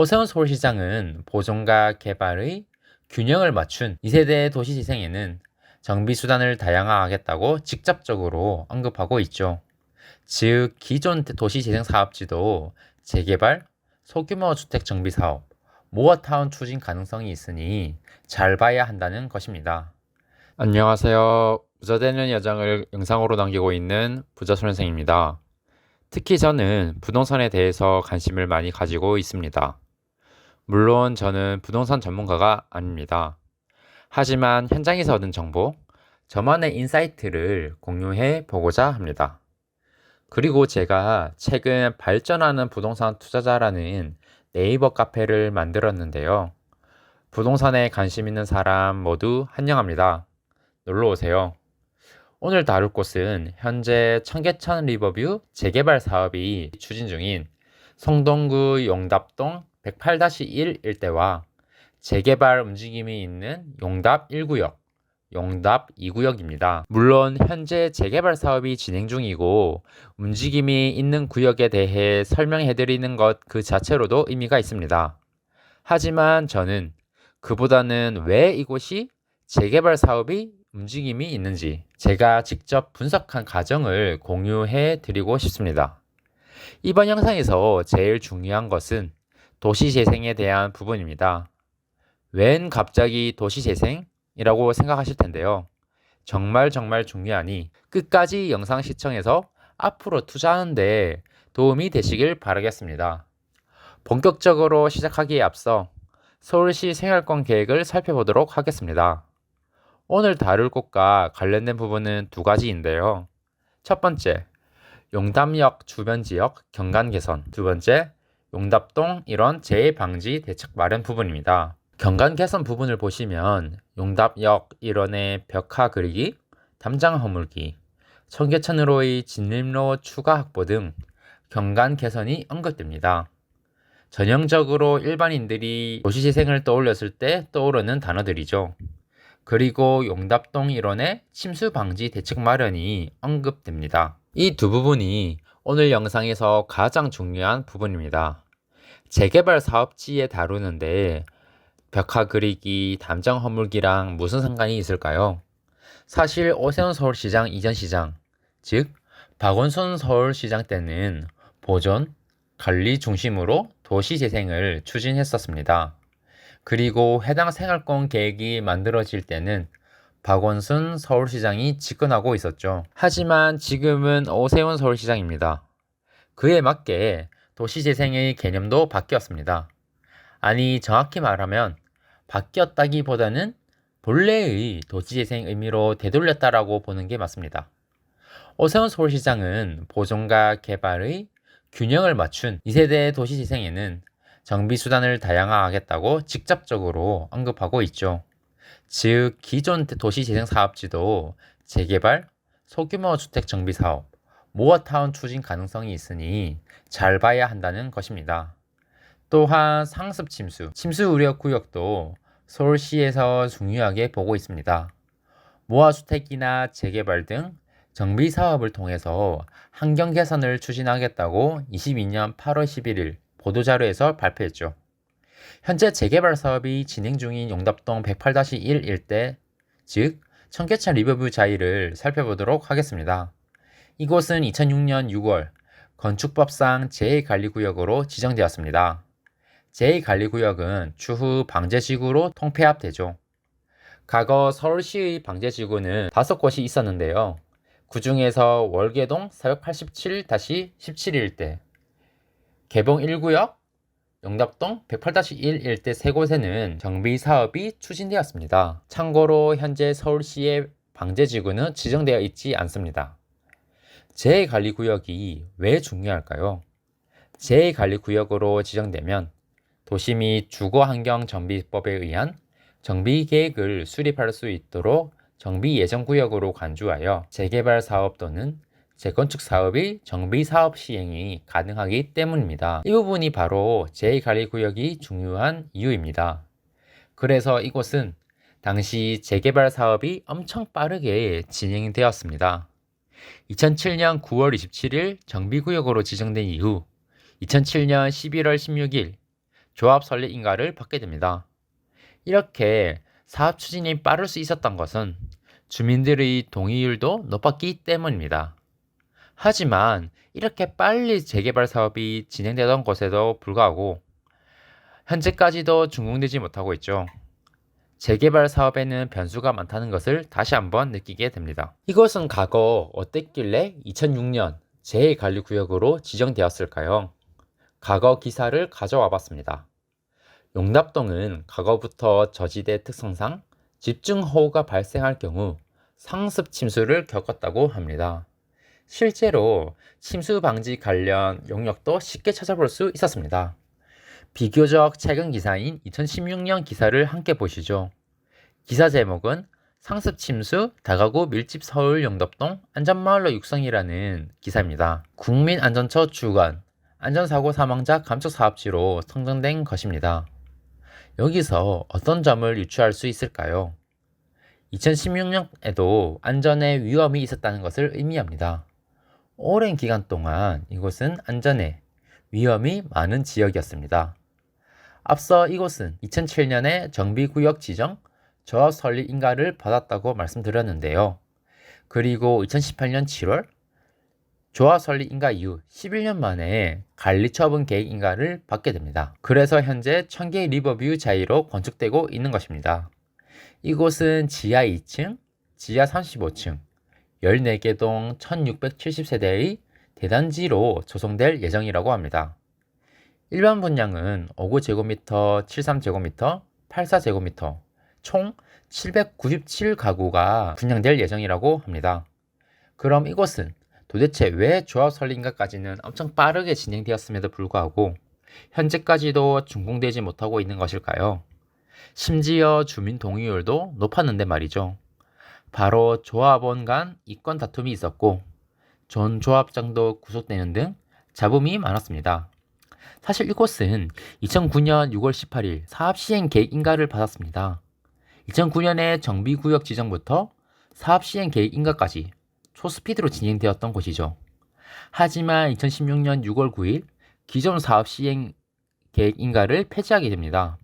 오세훈 서울시장은 보존과 개발의 균형을 맞춘 2세대 도시재생에는 정비수단을 다양화하겠다고 직접적으로 언급하고 있죠. 즉, 기존 도시재생 사업지도 재개발, 소규모 주택 정비 사업, 모어타운 추진 가능성이 있으니 잘 봐야 한다는 것입니다. 안녕하세요. 부자되는 여정을 영상으로 남기고 있는 부자손 선생입니다. 특히 저는 부동산에 대해서 관심을 많이 가지고 있습니다. 물론 저는 부동산 전문가가 아닙니다. 하지만 현장에서 얻은 정보, 저만의 인사이트를 공유해 보고자 합니다. 그리고 제가 최근 발전하는 부동산 투자자라는 네이버 카페를 만들었는데요. 부동산에 관심 있는 사람 모두 환영합니다. 놀러 오세요. 오늘 다룰 곳은 현재 청계천 리버뷰 재개발 사업이 추진 중인 성동구 용답동 108-1 일대와 재개발 움직임이 있는 용답 1구역, 용답 2구역입니다. 물론 현재 재개발 사업이 진행 중이고 움직임이 있는 구역에 대해 설명해 드리는 것 그 자체로도 의미가 있습니다. 하지만 저는 그보다는 왜 이곳이 재개발 사업이 움직임이 있는지 제가 직접 분석한 과정을 공유해 드리고 싶습니다. 이번 영상에서 제일 중요한 것은 도시재생에 대한 부분입니다. 웬 갑자기 도시재생이라고 생각하실 텐데요. 정말 정말 중요하니 끝까지 영상 시청해서 앞으로 투자하는데 도움이 되시길 바라겠습니다. 본격적으로 시작하기에 앞서 서울시 생활권 계획을 살펴보도록 하겠습니다. 오늘 다룰 곳과 관련된 부분은 두 가지인데요. 첫 번째, 용담역 주변 지역 경관 개선. 두 번째, 용답동 일원 재해 방지 대책 마련 부분입니다. 경관 개선 부분을 보시면 용답역 일원의 벽화 그리기, 담장 허물기, 청계천으로의 진입로 추가 확보 등 경관 개선이 언급됩니다. 전형적으로 일반인들이 도시재생을 떠올렸을 때 떠오르는 단어들이죠. 그리고 용답동 일원의 침수 방지 대책 마련이 언급됩니다. 이 두 부분이 오늘 영상에서 가장 중요한 부분입니다. 재개발 사업지에 다루는데 벽화 그리기, 담장 허물기랑 무슨 상관이 있을까요? 사실 오세훈 서울시장 이전 시장, 즉 박원순 서울시장 때는 보존, 관리 중심으로 도시 재생을 추진했었습니다. 그리고 해당 생활권 계획이 만들어질 때는 박원순 서울시장이 집권하고 있었죠. 하지만 지금은 오세훈 서울시장입니다. 그에 맞게 도시재생의 개념도 바뀌었습니다. 아니, 정확히 말하면 바뀌었다기보다는 본래의 도시재생 의미로 되돌렸다라고 보는 게 맞습니다. 오세훈 서울시장은 보존과 개발의 균형을 맞춘 2세대 도시재생에는 정비수단을 다양화하겠다고 직접적으로 언급하고 있죠. 즉, 기존 도시재생 사업지도 재개발, 소규모 주택 정비 사업, 모어타운 추진 가능성이 있으니 잘 봐야 한다는 것입니다. 또한 상습 침수, 침수 우려 구역도 서울시에서 중요하게 보고 있습니다. 모아주택이나 재개발 등 정비 사업을 통해서 환경 개선을 추진하겠다고 22년 8월 11일 보도자료에서 발표했죠. 현재 재개발 사업이 진행 중인 용답동 108-1 일대, 즉 청계천 리버뷰 자이를 살펴보도록 하겠습니다. 이곳은 2006년 6월 건축법상 제2관리구역으로 지정되었습니다. 제2관리구역은 추후 방제지구로 통폐합되죠. 과거 서울시의 방제지구는 5곳이 있었는데요. 그 중에서 월계동 487-17 일대, 개봉 1구역, 영답동 108-1 일대 세 곳에는 정비 사업이 추진되었습니다. 참고로 현재 서울시의 방제지구는 지정되어 있지 않습니다. 제2관리구역이 왜 중요할까요? 제2관리구역으로 지정되면 도시 및 주거환경정비법에 의한 정비계획을 수립할 수 있도록 정비예정구역으로 간주하여 재개발 사업 또는 재건축 사업의 정비 사업 시행이 가능하기 때문입니다. 이 부분이 바로 제2관리구역이 중요한 이유입니다. 그래서 이곳은 당시 재개발 사업이 엄청 빠르게 진행되었습니다. 2007년 9월 27일 정비구역으로 지정된 이후 2007년 11월 16일 조합 설립 인가를 받게 됩니다. 이렇게 사업 추진이 빠를 수 있었던 것은 주민들의 동의율도 높았기 때문입니다. 하지만 이렇게 빨리 재개발 사업이 진행되던 곳에도 불구하고 현재까지도 준공되지 못하고 있죠. 재개발 사업에는 변수가 많다는 것을 다시 한번 느끼게 됩니다. 이것은 과거 어땠길래 2006년 제2관리구역으로 지정되었을까요? 과거 기사를 가져와 봤습니다. 용납동은 과거부터 저지대 특성상 집중호우가 발생할 경우 상습 침수를 겪었다고 합니다. 실제로 침수 방지 관련 용역도 쉽게 찾아볼 수 있었습니다. 비교적 최근 기사인 2016년 기사를 함께 보시죠. 기사 제목은 상습 침수 다가구 밀집 서울 영덕동 안전마을로 육성이라는 기사입니다. 국민안전처 주관 안전사고 사망자 감축 사업지로 선정된 것입니다. 여기서 어떤 점을 유추할 수 있을까요? 2016년에도 안전에 위험이 있었다는 것을 의미합니다. 오랜 기간 동안 이곳은 안전에 위험이 많은 지역이었습니다. 앞서 이곳은 2007년에 정비구역 지정 저하 설립 인가를 받았다고 말씀드렸는데요. 그리고 2018년 7월 조화 설립 인가 이후 11년 만에 관리 처분 계획 인가를 받게 됩니다. 그래서 현재 청계 리버뷰 자이로 건축되고 있는 것입니다. 이곳은 지하 2층, 지하 35층, 14개 동 1670세대의 대단지로 조성될 예정이라고 합니다. 일반 분양은 59제곱미터, 73 제곱미터, 84 제곱미터, 총 797가구가 분양될 예정이라고 합니다. 그럼 이곳은 도대체 왜 조합 설립인가까지는 엄청 빠르게 진행되었음에도 불구하고 현재까지도 준공되지 못하고 있는 것일까요? 심지어 주민 동의율도 높았는데 말이죠. 바로 조합원 간 이권 다툼이 있었고 전 조합장도 구속되는 등 잡음이 많았습니다. 사실 이곳은 2009년 6월 18일 사업 시행 계획 인가를 받았습니다. 2009년에 정비구역 지정부터 사업 시행 계획 인가까지 초스피드로 진행되었던 곳이죠. 하지만 2016년 6월 9일 기존 사업 시행 계획 인가를 폐지하게 됩니다.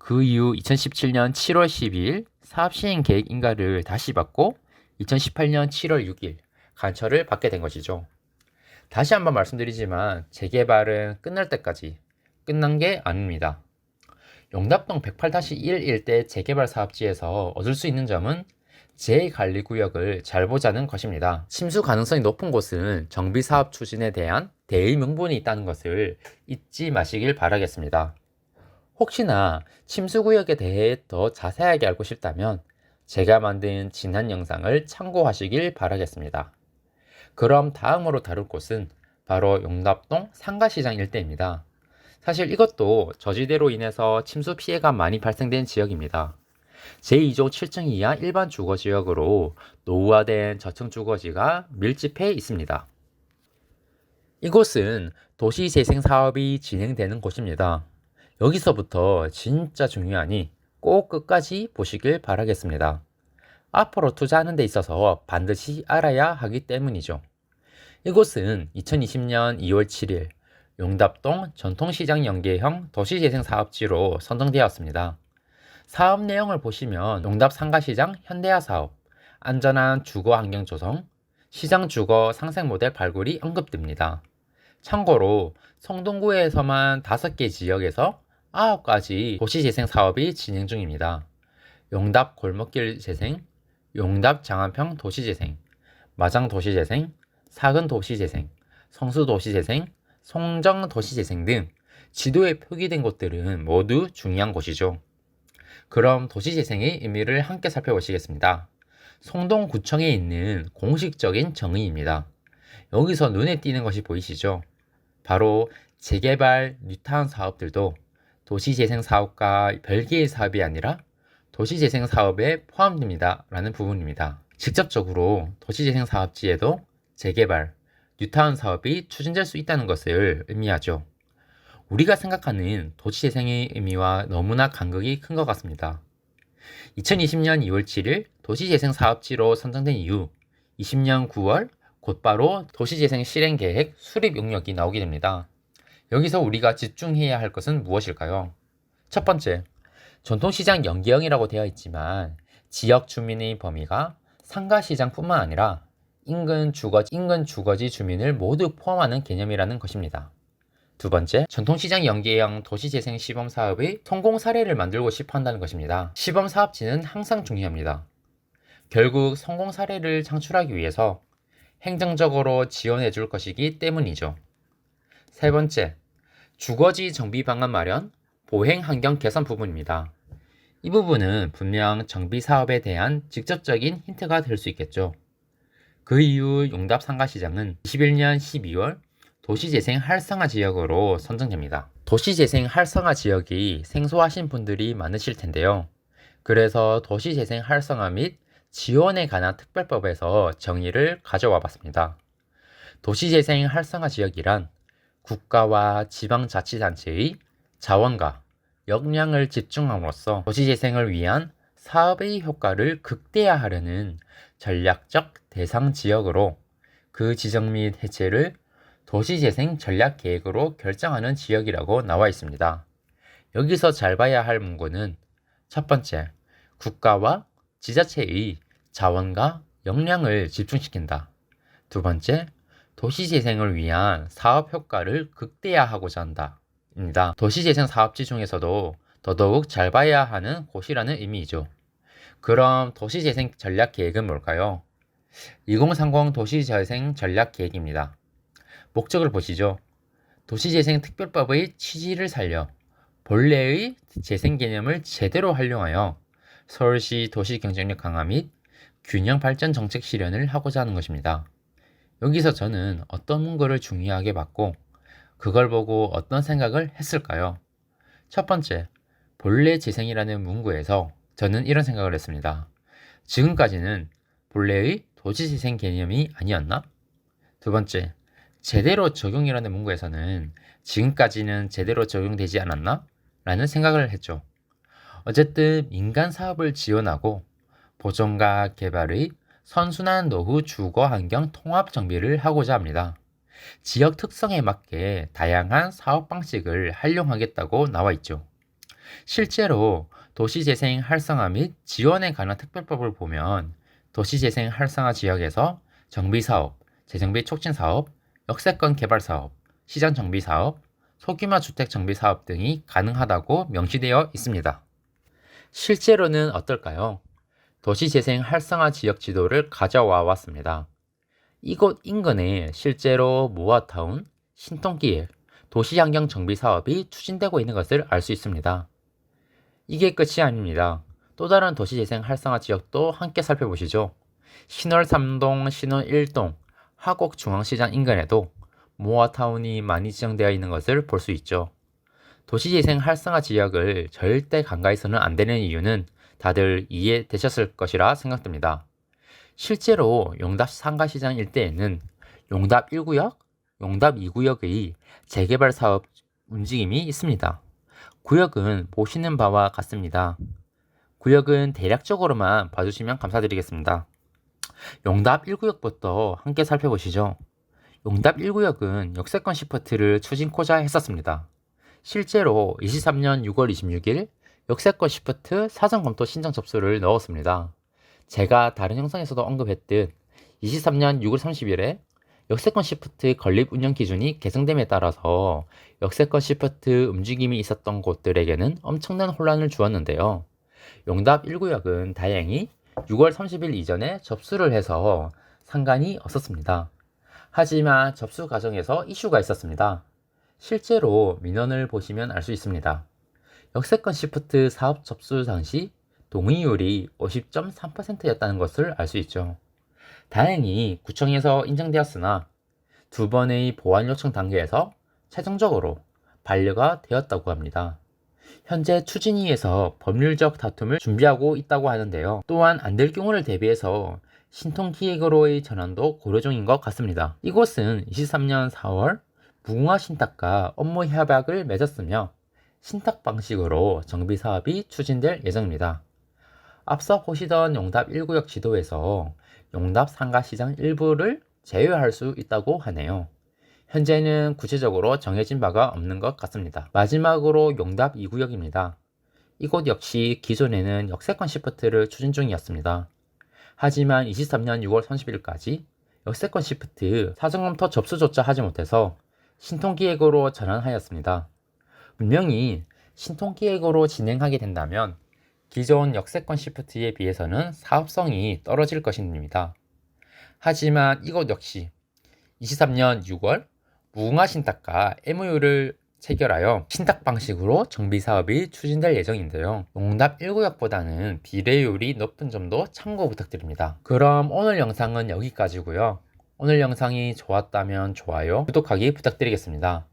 그 이후 2017년 7월 12일 사업 시행 계획 인가를 다시 받고 2018년 7월 6일 간처를 받게 된 것이죠. 다시 한번 말씀드리지만 재개발은 끝날 때까지 끝난 게 아닙니다. 용답동 108-1 일 대 재개발 사업지에서 얻을 수 있는 점은 제2관리구역을 잘 보자는 것입니다. 침수 가능성이 높은 곳은 정비사업 추진에 대한 대의 명분이 있다는 것을 잊지 마시길 바라겠습니다. 혹시나 침수구역에 대해 더 자세하게 알고 싶다면 제가 만든 지난 영상을 참고하시길 바라겠습니다. 그럼 다음으로 다룰 곳은 바로 용답동 상가시장 일대입니다. 사실 이것도 저지대로 인해서 침수 피해가 많이 발생된 지역입니다. 제2조 7층 이하 일반 주거 지역으로 노후화된 저층 주거지가 밀집해 있습니다. 이곳은 도시재생 사업이 진행되는 곳입니다. 여기서부터 진짜 중요하니 꼭 끝까지 보시길 바라겠습니다. 앞으로 투자하는 데 있어서 반드시 알아야 하기 때문이죠. 이곳은 2020년 2월 7일 용답동 전통시장 연계형 도시재생 사업지로 선정되었습니다. 사업 내용을 보시면 용답 상가시장 현대화 사업, 안전한 주거 환경 조성, 시장 주거 상생 모델 발굴이 언급됩니다. 참고로 성동구에서만 5개 지역에서 9가지 도시재생 사업이 진행 중입니다. 용답 골목길 재생, 용답 장안평 도시재생, 마장 도시재생, 사근 도시재생, 성수 도시재생, 송정 도시재생 등 지도에 표기된 곳들은 모두 중요한 곳이죠. 그럼 도시재생의 의미를 함께 살펴보시겠습니다. 송동구청에 있는 공식적인 정의입니다. 여기서 눈에 띄는 것이 보이시죠? 바로 재개발, 뉴타운 사업들도 도시재생 사업과 별개의 사업이 아니라 도시재생 사업에 포함됩니다. 라는 부분입니다. 직접적으로 도시재생 사업지에도 재개발, 뉴타운 사업이 추진될 수 있다는 것을 의미하죠. 우리가 생각하는 도시재생의 의미와 너무나 간극이 큰 것 같습니다. 2020년 2월 7일 도시재생 사업지로 선정된 이후 20년 9월 곧바로 도시재생 실행 계획 수립 용역이 나오게 됩니다. 여기서 우리가 집중해야 할 것은 무엇일까요? 첫 번째, 전통시장 연계형이라고 되어 있지만 지역 주민의 범위가 상가시장뿐만 아니라 인근 주거지, 인근 주거지 주민을 모두 포함하는 개념이라는 것입니다. 두 번째, 전통시장 연계형 도시재생 시범 사업의 성공 사례를 만들고 싶어 한다는 것입니다. 시범 사업지는 항상 중요합니다. 결국 성공 사례를 창출하기 위해서 행정적으로 지원해 줄 것이기 때문이죠. 세 번째, 주거지 정비 방안 마련, 보행 환경 개선 부분입니다. 이 부분은 분명 정비 사업에 대한 직접적인 힌트가 될 수 있겠죠. 그 이후 용답 상가 시장은 21년 12월 도시재생 활성화 지역으로 선정됩니다. 도시재생 활성화 지역이 생소하신 분들이 많으실 텐데요. 그래서 도시재생 활성화 및 지원에 관한 특별법에서 정의를 가져와 봤습니다. 도시재생 활성화 지역이란 국가와 지방자치단체의 자원과 역량을 집중함으로써 도시재생을 위한 사업의 효과를 극대화하려는 전략적 대상 지역으로 그 지정 및 해체를 도시재생 전략 계획으로 결정하는 지역이라고 나와 있습니다. 여기서 잘 봐야 할 문구는 첫 번째, 국가와 지자체의 자원과 역량을 집중시킨다. 두 번째, 도시재생을 위한 사업 효과를 극대화하고자 한다. 입니다. 도시재생 사업지 중에서도 더더욱 잘 봐야 하는 곳이라는 의미이죠. 그럼 도시재생 전략 계획은 뭘까요? 2030 도시재생 전략 계획입니다. 목적을 보시죠. 도시재생 특별법의 취지를 살려 본래의 재생 개념을 제대로 활용하여 서울시 도시 경쟁력 강화 및 균형 발전 정책 실현을 하고자 하는 것입니다. 여기서 저는 어떤 문구를 중요하게 봤고 그걸 보고 어떤 생각을 했을까요? 첫 번째, 본래 재생이라는 문구에서 저는 이런 생각을 했습니다. 지금까지는 본래의 도시재생 개념이 아니었나? 두 번째, 제대로 적용이라는 문구에서는 지금까지는 제대로 적용되지 않았나? 라는 생각을 했죠. 어쨌든 민간 사업을 지원하고 보존과 개발의 선순환 노후 주거 환경 통합 정비를 하고자 합니다. 지역 특성에 맞게 다양한 사업 방식을 활용하겠다고 나와 있죠. 실제로 도시재생 활성화 및 지원에 관한 특별법을 보면 도시재생 활성화 지역에서 정비사업, 재정비 촉진 사업, 역세권 개발 사업, 시장 정비 사업, 소규모 주택 정비 사업 등이 가능하다고 명시되어 있습니다. 실제로는 어떨까요? 도시재생 활성화 지역 지도를 가져와 왔습니다. 이곳 인근에 실제로 모아타운, 신통기획, 도시환경 정비 사업이 추진되고 있는 것을 알 수 있습니다. 이게 끝이 아닙니다. 또 다른 도시재생 활성화 지역도 함께 살펴보시죠. 신월 3동, 신월 1동, 화곡 중앙시장 인근에도 모아타운이 많이 지정되어 있는 것을 볼 수 있죠. 도시재생 활성화 지역을 절대 간과해서는 안 되는 이유는 다들 이해되셨을 것이라 생각됩니다. 실제로 용답 상가시장 일대에는 용답 1구역, 용답 2구역의 재개발 사업 움직임이 있습니다. 구역은 보시는 바와 같습니다. 구역은 대략적으로만 봐주시면 감사드리겠습니다. 용답 1구역부터 함께 살펴보시죠. 용답 1구역은 역세권 시프트를 추진 코자 했었습니다. 실제로 23년 6월 26일 역세권 시프트 사전 검토 신청 접수를 넣었습니다. 제가 다른 영상에서도 언급했듯 23년 6월 30일에 역세권 시프트 건립 운영 기준이 개정됨에 따라서 역세권 시프트 움직임이 있었던 곳들에게는 엄청난 혼란을 주었는데요. 용답 1구역은 다행히 6월 30일 이전에 접수를 해서 상관이 없었습니다. 하지만 접수 과정에서 이슈가 있었습니다. 실제로 민원을 보시면 알 수 있습니다. 역세권 시프트 사업 접수 당시 동의율이 50.3%였다는 것을 알 수 있죠. 다행히 구청에서 인정되었으나 두 번의 보완 요청 단계에서 최종적으로 반려가 되었다고 합니다. 현재 추진위에서 법률적 다툼을 준비하고 있다고 하는데요. 또한 안 될 경우를 대비해서 신통 기획으로의 전환도 고려 중인 것 같습니다. 이곳은 23년 4월 무궁화 신탁과 업무 협약을 맺었으며 신탁 방식으로 정비 사업이 추진될 예정입니다. 앞서 보시던 용답 1구역 지도에서 용답 상가 시장 일부를 제외할 수 있다고 하네요. 현재는 구체적으로 정해진 바가 없는 것 같습니다. 마지막으로 용답 2구역입니다. 이곳 역시 기존에는 역세권 시프트를 추진 중이었습니다. 하지만 23년 6월 30일까지 역세권 시프트 사전 검토 접수조차 하지 못해서 신통기획으로 전환하였습니다. 분명히 신통기획으로 진행하게 된다면 기존 역세권 시프트에 비해서는 사업성이 떨어질 것입니다. 하지만 이곳 역시 23년 6월 무궁화 신탁과 MOU를 체결하여 신탁 방식으로 정비 사업이 추진될 예정인데요. 용답 1구역보다는 비례율이 높은 점도 참고 부탁드립니다. 그럼 오늘 영상은 여기까지고요. 오늘 영상이 좋았다면 좋아요, 구독하기 부탁드리겠습니다.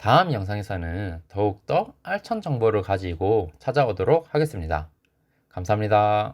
다음 영상에서는 더욱더 알찬 정보를 가지고 찾아오도록 하겠습니다. 감사합니다.